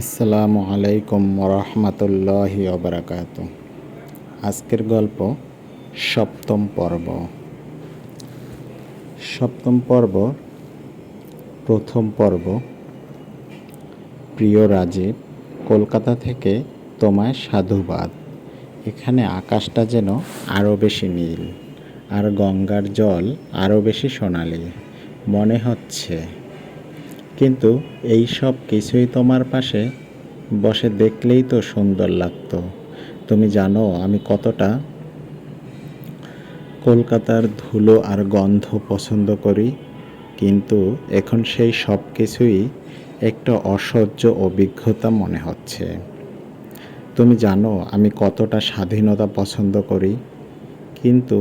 আসসালামু আলাইকুম রহমতুল্লাহি ওবরাকাত। আজকের গল্প সপ্তম পর্ব। সপ্তম পর্ব, প্রথম পর্ব, প্রিয় রাজীব কলকাতা থেকে তোমায় সাধুবাদ। এখানে আকাশটা যেন আরও বেশি নীল আর গঙ্গার জল আরও বেশি সোনালি। মনে হচ্ছে কিন্তু এই সব কিছুই তোমার পাশে বসে দেখলেই তো সুন্দর লাগতো। তুমি জানো আমি কতটা কলকাতার ধুলো আর গন্ধ পছন্দ করি, কিন্তু এখন সেই সব কিছুই একটা অসহ্য অভিজ্ঞতা মনে হচ্ছে। তুমি জানো আমি কতটা স্বাধীনতা পছন্দ করি, কিন্তু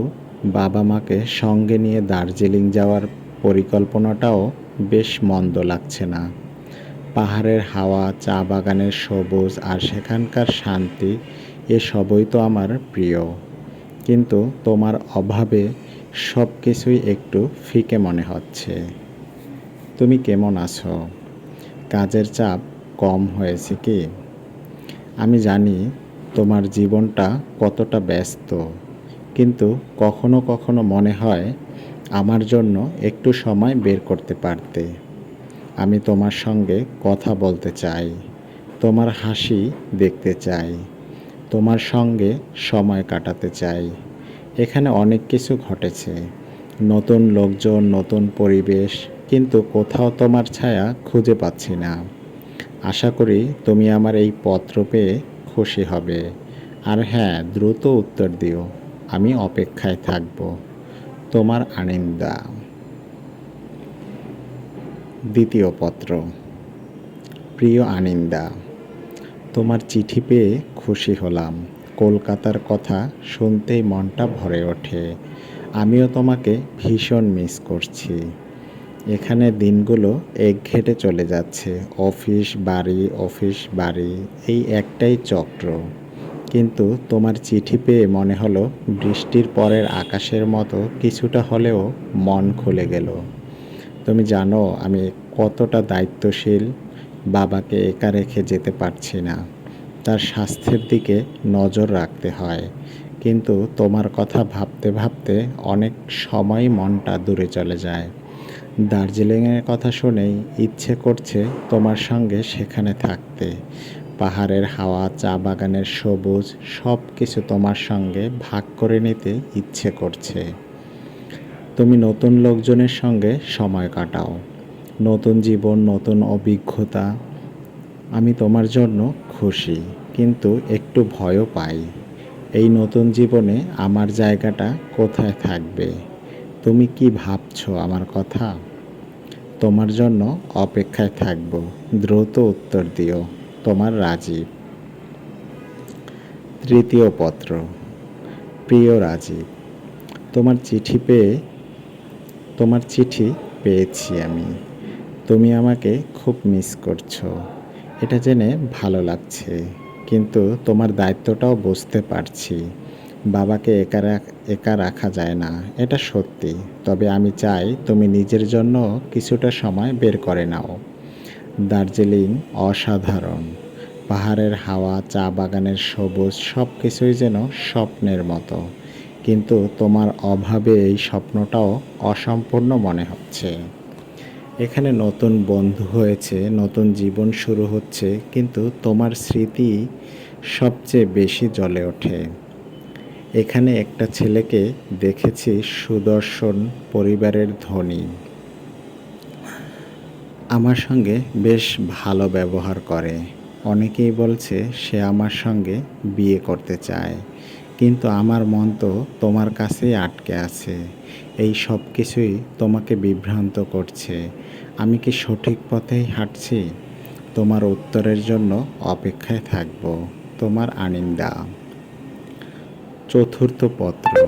বাবা মাকে সঙ্গে নিয়ে দার্জিলিং যাওয়ার পরিকল্পনাটাও বেশ মন্দ লাগছে না। পাহাড়ের হাওয়া, চা বাগানের সবুজ আর সেখানকার শান্তি এসবই তো আমার প্রিয়। কিন্তু তোমার অভাবে সব কিছুই একটু ফিকে মনে হচ্ছে। তুমি কেমন আছো? কাজের চাপ কম হয়েছে কি? আমি জানি তোমার জীবনটা কতটা ব্যস্ত, কিন্তু কখনো কখনো মনে হয় আমার জন্য একটু সময় বের করতে পারতে। আমি তোমার সঙ্গে কথা বলতে চাই, তোমার হাসি দেখতে চাই, তোমার সঙ্গে সময় কাটাতে চাই। এখানে অনেক কিছু ঘটেছে, নতুন লোকজন, নতুন পরিবেশ, কিন্তু কোথাও তোমার ছায়া খুঁজে পাচ্ছি না। আশা করি তুমি আমার এই পত্র পেয়ে খুশি হবে। আর হ্যাঁ দ্রুত উত্তর দিও, আমি অপেক্ষায় থাকব। তোমার আনিন্দা। দ্বিতীয় পত্র, প্রিয় আনিন্দা, তোমার চিঠি পেয়ে খুশি হলাম। কলকাতার কথা শুনতেই মনটা ভরে ওঠে। আমিও তোমাকে ভীষণ মিস করছি। এখানে দিনগুলো একঘেটে চলে যাচ্ছে। অফিস, বাড়ি অফিস, বাড়ি, এই একটাই চক্র। কিন্তু তোমার চিঠি পেয়ে মনে হলো বৃষ্টির পরের আকাশের মতো কিছুটা হলেও মন খুলে গেল। তুমি জানো আমি কতটা দায়িত্বশীল, বাবাকে একা রেখে যেতে পারছি না। তার স্বাস্থ্যের দিকে নজর রাখতে হয়। কিন্তু তোমার কথা ভাবতে ভাবতে অনেক সময় মনটা দূরে চলে যায়। দার্জিলিংয়ের কথা শুনেই ইচ্ছে করছে তোমার সঙ্গে সেখানে থাকতে। পাহাড়ের হাওয়া, চা বাগানের সবুজ সব কিছু তোমার সঙ্গে ভাগ করে নিতে ইচ্ছে করছে। তুমি নতুন লোকজনের সঙ্গে সময় কাটাও। নতুন জীবন, নতুন অভিজ্ঞতা। আমি তোমার জন্য খুশি, কিন্তু একটু ভয়ও পাই। এই নতুন জীবনে আমার জায়গাটা কোথায় থাকবে? তুমি কি ভাবছ আমার কথা? তোমার জন্য অপেক্ষায় থাকব। দ্রুত উত্তর দিও। তোমার রাজীব তৃতীয় পত্র, প্রিয় রাজীব তোমার চিঠি পেয়ে, তোমার চিঠি পেয়েছি আমি। তুমি আমাকে খুব মিস করছ। এটা জেনে ভালো লাগছে, কিন্তু তোমার দায়িত্বটাও বুঝতে পারছি। বাবাকে একা একা রাখা যায় না, এটা সত্যি। তবে আমি চাই তুমি নিজের জন্য কিছুটা সময় বের করে নাও। দার্জিলিং অসাধারণ। পাহাড়ের হাওয়া, চা বাগানের সবুজ সব কিছুই যেন স্বপ্নের মতো। কিন্তু তোমার অভাবে এই স্বপ্নটাও অসম্পূর্ণ মনে হচ্ছে। এখানে নতুন বন্ধু হয়েছে, নতুন জীবন শুরু হচ্ছে, কিন্তু তোমার স্মৃতি সবচেয়ে বেশি জ্বলে ওঠে। এখানে একটা ছেলেকে দেখেছি সুদর্শন পরিবারের ধনী। আমার সঙ্গে বেশ ভালো ব্যবহার করে। অনেকেই বলছে সে আমার সঙ্গে বিয়ে করতে চায়। কিন্তু আমার মন তো তোমার কাছেই আটকে আছে। এই সব কিছুই তোমাকে বিভ্রান্ত করছে। আমি কি সঠিক পথেই হাঁটছি? তোমার উত্তরের জন্য অপেক্ষায় থাকব। তোমার আনিন্দা। চতুর্থ পত্র।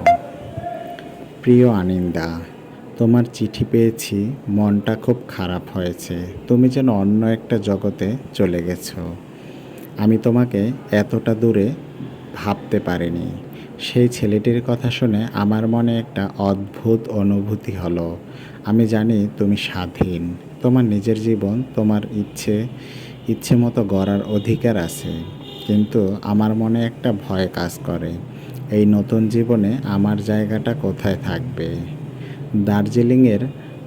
প্রিয় আনিন্দা তোমার চিঠি পেয়েছি, মনটা খুব খারাপ হয়েছে। তুমি যেন অন্য একটা জগতে চলে গেছো। আমি তোমাকে এতটা দূরে ভাবতে পারিনি। সেই ছেলেটির কথা শুনে আমার মনে একটা অদ্ভুত অনুভূতি হলো। আমি জানি তুমি স্বাধীন। তোমার নিজের জীবন, তোমার ইচ্ছে ইচ্ছে মতো গড়ার অধিকার আছে। কিন্তু আমার মনে একটা ভয় কাজ করে। এই নতুন জীবনে আমার জায়গাটা কোথায় থাকবে? দার্জিলিংয়ের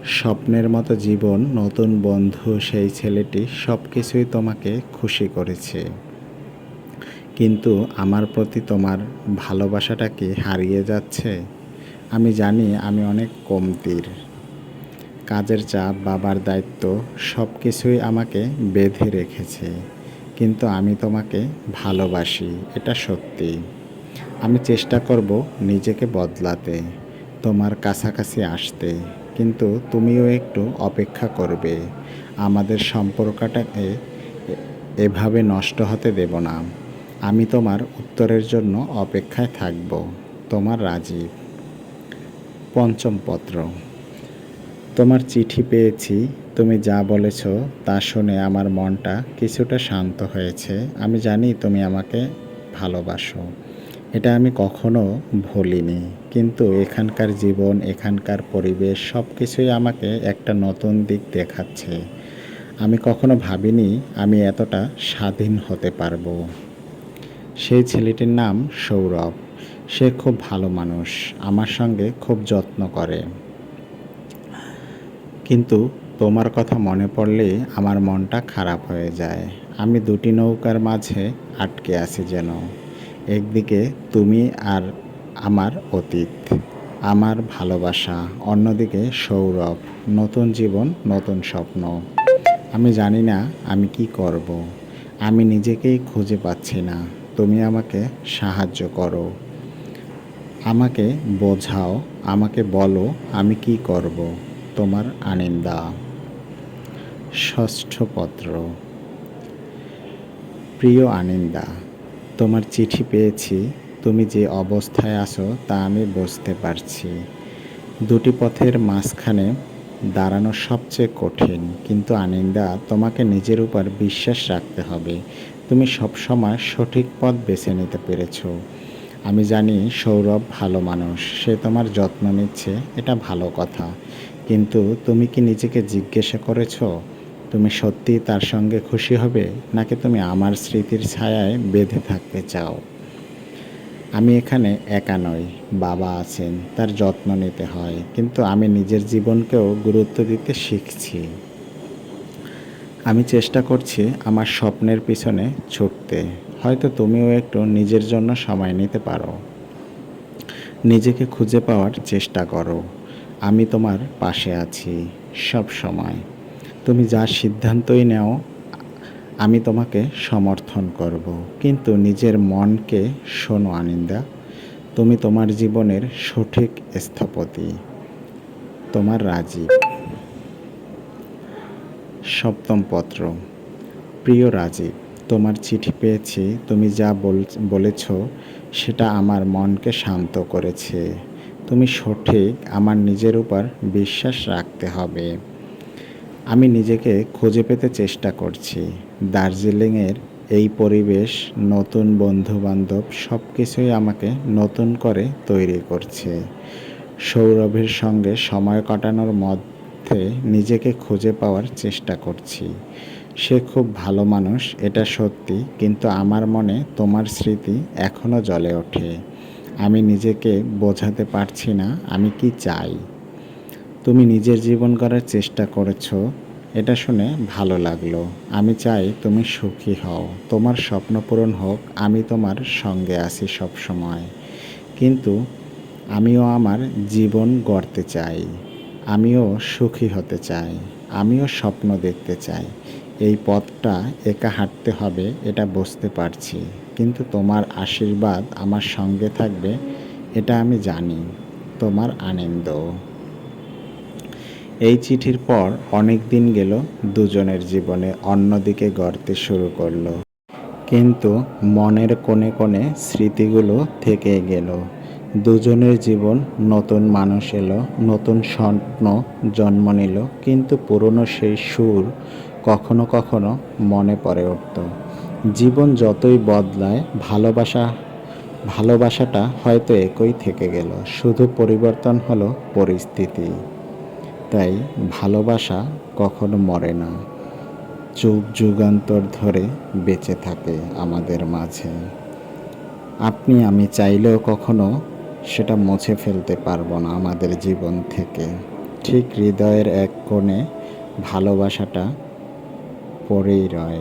স্বপ্নের মতো জীবন, নতুন বন্ধু, সেই ছেলেটি সব কিছুই তোমাকে খুশি করেছে। কিন্তু আমার প্রতি তোমার ভালোবাসাটা কি হারিয়ে যাচ্ছে? আমি জানি আমি অনেক কমতির। কাজের চাপ, বাবার দায়িত্ব সব কিছুই আমাকে বেঁধে রেখেছে। কিন্তু আমি তোমাকে ভালোবাসি, এটা সত্যি। আমি চেষ্টা করব নিজেকে বদলাতে। তোমার কাছাকাছি আসতে, কিন্তু তুমিও একটু অপেক্ষা করবে। আমাদের সম্পর্কটাকে এভাবে নষ্ট হতে দেব না। আমি তোমার উত্তরের জন্য অপেক্ষায় থাকব। তোমার রাজীব পঞ্চম পত্র। তোমার চিঠি পেয়েছি। তুমি যা বলেছ তা শুনে আমার মনটা কিছুটা শান্ত হয়েছে। আমি জানি তুমি আমাকে ভালোবাসো। এটা আমি কখনো ভুলিনি। কিন্তু এখানকার জীবন, এখানকার পরিবেশ সব কিছুই আমাকে একটা নতুন দিক দেখাচ্ছে। আমি কখনো ভাবিনি আমি এতটা স্বাধীন হতে পারব। সেই ছেলেটির নাম সৌরভ। সে খুব ভালো মানুষ, আমার সঙ্গে খুব যত্ন করে। কিন্তু তোমার কথা মনে পড়লে আমার মনটা খারাপ হয়ে যায়। আমি দুটি নৌকার মাঝে আটকে আছি যেন। একদিকে তুমি আর আমার অতীত, আমার ভালোবাসা, অন্যদিকে সৌরভ, নতুন জীবন, নতুন স্বপ্ন। আমি জানি না আমি কি করব। আমি নিজেকেই খুঁজে পাচ্ছি না, তুমি আমাকে সাহায্য করো। আমাকে বোঝাও, আমাকে বলো আমি কি করব, তোমার আনিন্দা। ষষ্ঠ পত্র। প্রিয় আনিন্দা তোমার চিঠি পেয়েছি। তুমি যে অবস্থায় আছো তা আমি বুঝতে পারছি। দুটি পথের মাঝখানে দাঁড়ানো সবচেয়ে কঠিন, কিন্তু আনিন্দা, তোমাকে নিজের উপর বিশ্বাস রাখতে হবে। তুমি সবসময় সঠিক পথ বেছে নিতে পেরেছ। আমি জানি সৌরভ ভালো মানুষ, সে তোমার যত্ন নিচ্ছে, এটা ভালো কথা। কিন্তু তুমি কি নিজেকে জিজ্ঞাসা করেছ? তুমি সত্যি তার সঙ্গে খুশি হবে, নাকি তুমি আমার স্মৃতির ছায়ায় বেঁধে থাকতে চাও? আমি এখানে একা নই, বাবা আছেন, তার যত্ন নিতে হয়, কিন্তু আমি নিজের জীবনকেও গুরুত্ব দিতে শিখছি। আমি চেষ্টা করছি আমার স্বপ্নের পিছনে ছুটতে, হয়তো তুমিও একটু নিজের জন্য সময় নিতে পারো। নিজেকে খুঁজে পাওয়ার চেষ্টা করো। আমি তোমার পাশে আছি সব সময়। তুমি যা সিদ্ধান্তই নেও, আমি তোমাকে সমর্থন করব। কিন্তু নিজের মনকে শোনো, আনিন্দা, তুমি তোমার জীবনের সঠিক স্থপতি, তোমার রাজীব সপ্তম পত্র, প্রিয় রাজীব তোমার চিঠি পেয়েছি, তুমি যা বলেছ, সেটা আমার মনকে শান্ত করেছে। তুমি সঠিক, আমার নিজের উপর বিশ্বাস রাখতে হবে। আমি নিজেকে খুঁজে পেতে চেষ্টা করছি। দার্জিলিংয়ের এই পরিবেশ নতুন বন্ধুবান্ধব সব কিছুই আমাকে নতুন করে তৈরি করছে। সৌরভের সঙ্গে সময় কাটানোর মধ্যে নিজেকে খুঁজে পাওয়ার চেষ্টা করছি। সে খুব ভালো মানুষ, এটা সত্যি, কিন্তু আমার মনে তোমার স্মৃতি এখনও জ্বলে ওঠে। আমি নিজেকে বোঝাতে পারছি না, আমি কি চাই? তুমি নিজের জীবন করার চেষ্টা করেছ, এটা শুনে ভালো লাগল। আমি চাই তুমি সুখী হও। তোমার স্বপ্ন পূরণ হোক, আমি তোমার সঙ্গে আছি সব সময় কিন্তু আমিও আমার জীবন গড়তে চাই। আমিও সুখী হতে চাই। আমিও স্বপ্ন দেখতে চাই। এই পথটা একা হাঁটতে হবে, এটা বুঝতে পারছি। কিন্তু তোমার আশীর্বাদ আমার সঙ্গে থাকবে, এটা আমি জানি। তোমার আনন্দ। এই চিঠির পর অনেক দিন গেল দুজনের জীবনে অন্যদিকে গড়তে শুরু করল। কিন্তু মনের কোণে কোণে স্মৃতিগুলো থেকে গেল। দুজনের জীবন নতুন মানুষ এলো, নতুন স্বপ্ন জন্ম নিল, কিন্তু পুরনো সেই সুর কখনো কখনো মনে পড়ে উঠত। জীবন যতই বদলায়, ভালোবাসা, ভালোবাসাটা হয়তো একই থেকে গেল, শুধু পরিবর্তন হলো পরিস্থিতি। তাই ভালোবাসা কখনো মরে না। যুগ যুগান্তর ধরে বেঁচে থাকে আমাদের মাঝে। আপনি আমি চাইলেও কখনো সেটা মুছে ফেলতে পারব না আমাদের জীবন থেকে। ঠিক হৃদয়ের এক কোণে ভালোবাসাটা পড়েই রয়।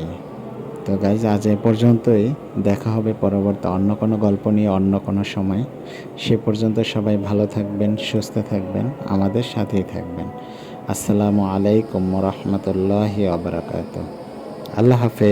তো গাইজ আজ এ পর্যন্তই। দেখা হবে পরবর্তী অন্য কোনো গল্প নিয়ে, অন্য কোনো সময়। সে পর্যন্ত সবাই ভালো থাকবেন, সুস্থ থাকবেন, আমাদের সাথেই থাকবেন। আসসালামু আলাইকুম রহমতুল্লাহি আবরাকাত আল্লাহ হাফেজ।